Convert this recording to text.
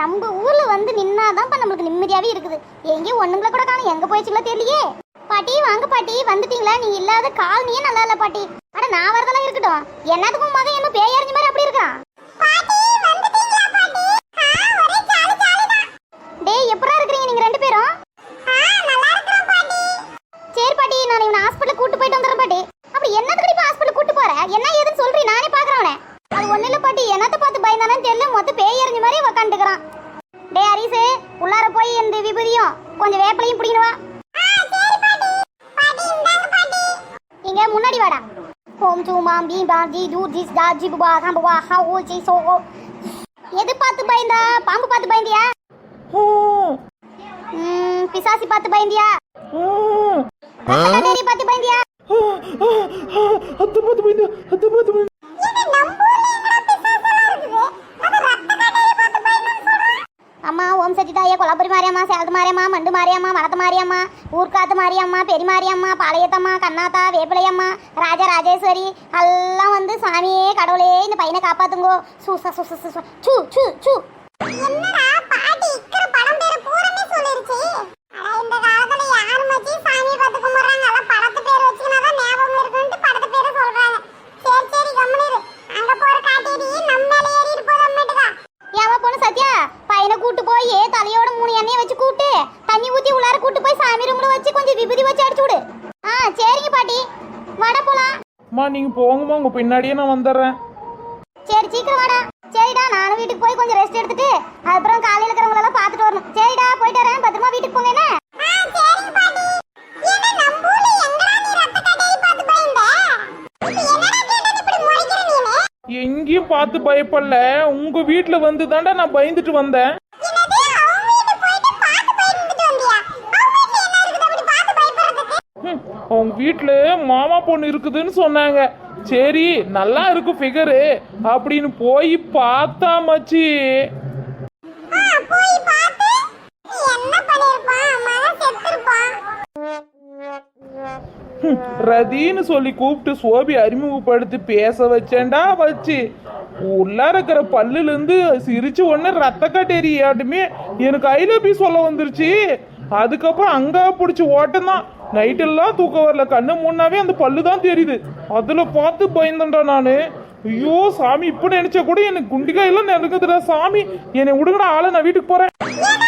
நம்ம ஊர்ல வந்து நின்னாதான்ப்பா நம்மளுக்கு நிம்மதியாவே இருக்குது. எங்கேயும் ஒண்ணுங்களை கூட காணும். எங்க போயிடுச்சுங்களா தெரியலையே. பாட்டி வாங்க பாட்டி. வந்துட்டீங்களா? நீ இல்லாத காலனியே நல்லா இல்ல பாட்டி. அட நான் வரதெல்லாம் இருக்கட்டும். என்னதுக்கும் மகன்? என்ன பேயறிஞ்ச மாதிரி அப்படி இருக்கான் டேய் எப்படா இருக்கீங்க நீங்க ரெண்டு பேரும்? சரி பாட்டி நான் இவனை ஹாஸ்பிட்டல் கூட்டு போயிட்டு வந்துடுறேன் பாட்டி. எறிஞ்ச மாதிரி உக்காந்துக்கிறான். டேய் ஹரிசு உள்ளார போய் இந்த விபூதியும் கொஞ்சம் வேப்பிலையும் பிடிக்கணும் வா. இங்க முன்னாடி வாடா. ஹோம் சூ மாம் பீம் பாம் ஜி ஜூ ஜிஸ் ஜா ஜி புபா காம் புபா ஹா ஓ ஜி சோ ஓ. எது பார்த்து பயந்தா? பாம்பு பார்த்து பயந்தியா? பிசாசி பார்த்து பயந்தியா? பார்த்து பயந்தியா? அத்தை பார்த்து போயிட்டு அத்தை பார்த்து போயிட்டு ஓம் சக்தி தாயே மாரியம்மா சேலத்து மாரியம்மா மண்டு மாரியம்மா மலத்து மாரியம்மா ஊர்காத்து மாரியம்மா பெரிய மாரியம்மா பாளையத்தம்மா கண்ணாத்தா வேப்பிலையம்மா ராஜா ராஜேஸ்வரி எல்லாம் வந்து சாமியே கடவுளே இந்த பையனை காப்பாத்துங்கோ. சூசா சூசா சூசா சூ சூ சூ என்னடா பாட்டி போய் தலையோட மூணு எண்ணெயை வச்சு கூட்டு தண்ணி ஊத்தி உள்ளார கூட்டு போய் சாமி ரூம்ல வச்சு கொஞ்சம் விபூதி வச்சு அடிச்சு விடு. ஆ சரிங்க பாட்டி. வட போலாம். அம்மா நீங்க போங்கம்மா உங்க பின்னாடியே நான் வந்துடுறேன். சரி சீக்கிரம் வாடா. சரிடா நானும் வீட்டுக்கு போய் கொஞ்சம் ரெஸ்ட் எடுத்துட்டு அப்புறம் காலையில இருக்கிறவங்க எல்லாம் பார்த்துட்டு வரணும். சரிடா போயிட்டு வரேன். பத்திரமா வீட்டுக்கு போங்க என்ன? எங்கேயும் பார்த்து பயப்படல. உங்க வீட்டுல வந்து தாண்டா நான் பயந்துட்டு வந்தேன். அவங்க வீட்டுல மாமா பொண்ணு இருக்குதுன்னு சொன்னாங்க. சரி நல்லா இருக்கு ஃபிகரு அப்படின்னு போய் பார்த்தா மச்சி. ரதின்னு சொல்லி கூப்பிட்டு சோபி அறிமுகப்படுத்தி பேச வச்சேன்டா வச்சு உள்ளார இருக்கிற பல்லுல இருந்து சிரிச்சு உடனே ரத்த கட்டேரியாட்டுமே எனக்கு ஐ லவ் யூ சொல்ல வந்துருச்சு. அதுக்கப்புறம் அங்க பிடிச்சி ஓட்டம் தான் நைட்டெல்லாம் தூக்கம் வரல. கண்ணு மூணாவே அந்த பல்லு தான் தெரியுது. அதில் பார்த்து பயந்தேன்டா நான். ஐயோ சாமி இப்போ நினைச்சா கூட எனக்கு குண்டிகாயெல்லாம் நெருங்குதுடா சாமி. என்னை விடுங்கடா ஆளை நான் வீட்டுக்கு போகிறேன்